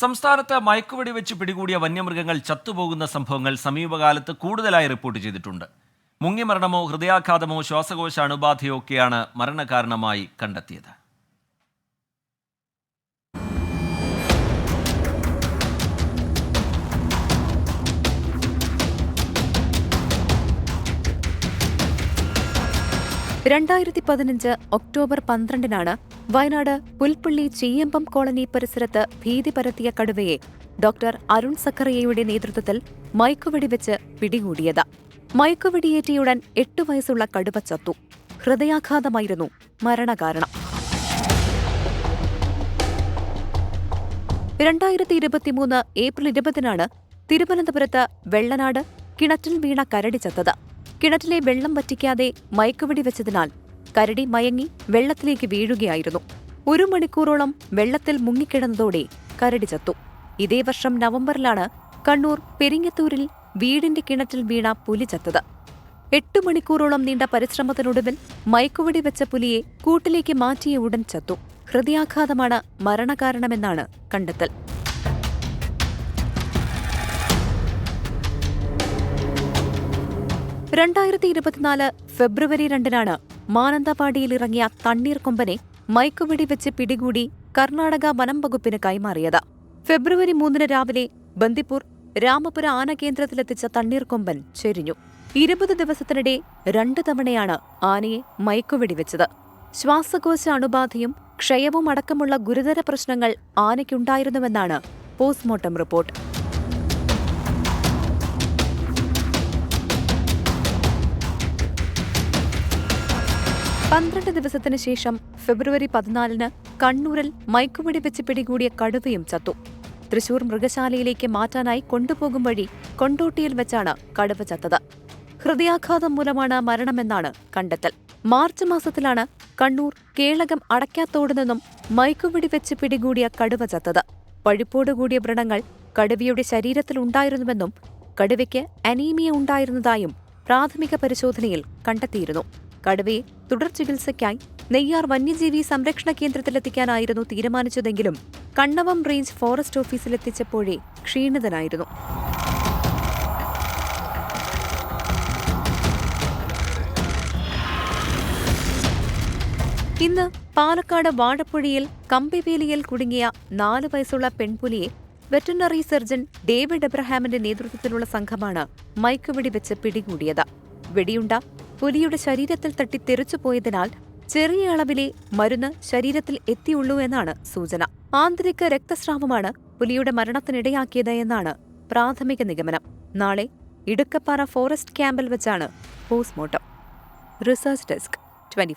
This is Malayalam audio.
സംസ്ഥാനത്ത് മയക്കുവെടി വെച്ച് പിടികൂടിയ വന്യമൃഗങ്ങൾ ചത്തുപോകുന്ന സംഭവങ്ങൾ സമീപകാലത്ത് കൂടുതലായി റിപ്പോർട്ട് ചെയ്തിട്ടുണ്ട്. മുങ്ങിമരണമോ ഹൃദയാഘാതമോ ശ്വാസകോശ അണുബാധയോ ഒക്കെയാണ് മരണകാരണമായി കണ്ടെത്തിയത്. രണ്ടായിരത്തി പതിനഞ്ച് ഒക്ടോബർ പന്ത്രണ്ടിനാണ് വയനാട് പുൽപ്പള്ളി ചീയമ്പം കോളനി പരിസരത്ത് ഭീതി പരത്തിയ കടുവയെ ഡോക്ടർ അരുൺ സക്കറിയയുടെ നേതൃത്വത്തിൽ മയക്കുവെടിവെച്ച് പിടികൂടിയത്. മയക്കുവെടിയേറ്റിയുടൻ എട്ടു വയസ്സുള്ള കടുവ ചത്തു. ഹൃദയാഘാതമായിരുന്നു മരണകാരണം. രണ്ടായിരത്തി ഇരുപത്തിമൂന്ന് ഏപ്രിൽ ഇരുപതിനാണ് തിരുവനന്തപുരത്ത് വെള്ളനാട് കിണറ്റിൽ വീണ കരടി ചത്തത്. കിണറ്റിലെ വെള്ളം വറ്റിക്കാതെ മയക്കുവെടി വെച്ചതിനാൽ കരടി മയങ്ങി വെള്ളത്തിലേക്ക് വീഴുകയായിരുന്നു. ഒരു മണിക്കൂറോളം വെള്ളത്തിൽ മുങ്ങിക്കിടന്നതോടെ കരടി ചത്തു. ഇതേ വർഷം നവംബറിലാണ് കണ്ണൂർ പെരിങ്ങത്തൂരിൽ വീടിന്റെ കിണറ്റിൽ വീണ പുലി ചത്തത്. എട്ടു മണിക്കൂറോളം നീണ്ട പരിശ്രമത്തിനൊടുവിൽ മയക്കുവെടി വെച്ച പുലിയെ കൂട്ടിലേക്ക് മാറ്റിയ ഉടൻ ചത്തു. ഹൃദയാഘാതമാണ് മരണകാരണമെന്നാണ് കണ്ടെത്തൽ. രണ്ടായിരത്തി ഇരുപത്തിനാല് ഫെബ്രുവരി രണ്ടിനാണ് മാനന്തവാടിയിൽ ഇറങ്ങിയ തണ്ണീർക്കൊമ്പനെ മയക്കുവെടി വെച്ച് പിടികൂടി കർണാടക വനം വകുപ്പിന് കൈമാറിയത്. ഫെബ്രുവരി മൂന്നിന് രാവിലെ ബന്ദിപ്പൂർ രാമപുര ആനകേന്ദ്രത്തിലെത്തിച്ച തണ്ണീർക്കൊമ്പൻ ചെരിഞ്ഞു. ഇരുപത് ദിവസത്തിനിടെ രണ്ടു തവണയാണ് ആനയെ മയക്കുവെടി വെച്ചത്. ശ്വാസകോശ അണുബാധയും ക്ഷയവും അടക്കമുള്ള ഗുരുതര പ്രശ്നങ്ങൾ ആനയ്ക്കുണ്ടായിരുന്നുവെന്നാണ് പോസ്റ്റ്മോർട്ടം റിപ്പോർട്ട്. പന്ത്രണ്ട് ദിവസത്തിന് ശേഷം ഫെബ്രുവരി പതിനാലിന് കണ്ണൂരിൽ മയക്കുവെടി വെച്ച് പിടികൂടിയ കടുവയും ചത്തു. തൃശൂർ മൃഗശാലയിലേക്ക് മാറ്റാനായി കൊണ്ടുപോകും വഴി കൊണ്ടോട്ടിയിൽ വെച്ചാണ് കടുവ ചത്തത്. ഹൃദയാഘാതം മൂലമാണ് മരണമെന്നാണ് കണ്ടെത്തൽ. മാർച്ച് മാസത്തിലാണ് കണ്ണൂർ കേളകം അടയ്ക്കാത്തോട് നിന്നും മയക്കുവെടി വെച്ച് പിടികൂടിയ കടുവ ചത്തത്. പഴുപ്പോടുകൂടിയ വ്രണങ്ങൾ കടുവയുടെ ശരീരത്തിൽ ഉണ്ടായിരുന്നുവെന്നും കടുവയ്ക്ക് അനീമിയ ഉണ്ടായിരുന്നതായും പ്രാഥമിക പരിശോധനയിൽ കണ്ടെത്തിയിരുന്നു. കടുവയെ തുടർ ചികിത്സയ്ക്കായി നെയ്യാർ വന്യജീവി സംരക്ഷണ കേന്ദ്രത്തിലെത്തിക്കാനായിരുന്നു തീരുമാനിച്ചതെങ്കിലും കണ്ണവം റേഞ്ച് ഫോറസ്റ്റ് ഓഫീസിലെത്തിച്ചപ്പോഴേ ക്ഷീണിതനായിരുന്നു. ഇന്ന് പാലക്കാട് വാഴപ്പുഴയിൽ കമ്പിവേലിയിൽ കുടുങ്ങിയ നാല് വയസ്സുള്ള പെൺപുലിയെ വെറ്ററിനറി സർജൻ ഡേവിഡ് എബ്രഹാമിന്റെ നേതൃത്വത്തിലുള്ള സംഘമാണ് മയക്കുവെടി വെച്ച് പിടികൂടിയത്. വെടിയുണ്ട. പുലിയുടെ ശരീരത്തിൽ തട്ടി തെറിച്ചുപോയതിനാൽ ചെറിയ അളവിലെ മരുന്ന് ശരീരത്തിൽ എത്തിയുള്ളൂ എന്നാണ് സൂചന. ആന്തരിക രക്തസ്രാവമാണ് പുലിയുടെ മരണത്തിനിടയാക്കിയത് എന്നാണ് പ്രാഥമിക നിഗമനം. നാളെ ഇടുക്കപ്പാറ ഫോറസ്റ്റ് ക്യാമ്പിൽ വെച്ചാണ് പോസ്റ്റ്മോർട്ടം. Research desk twenty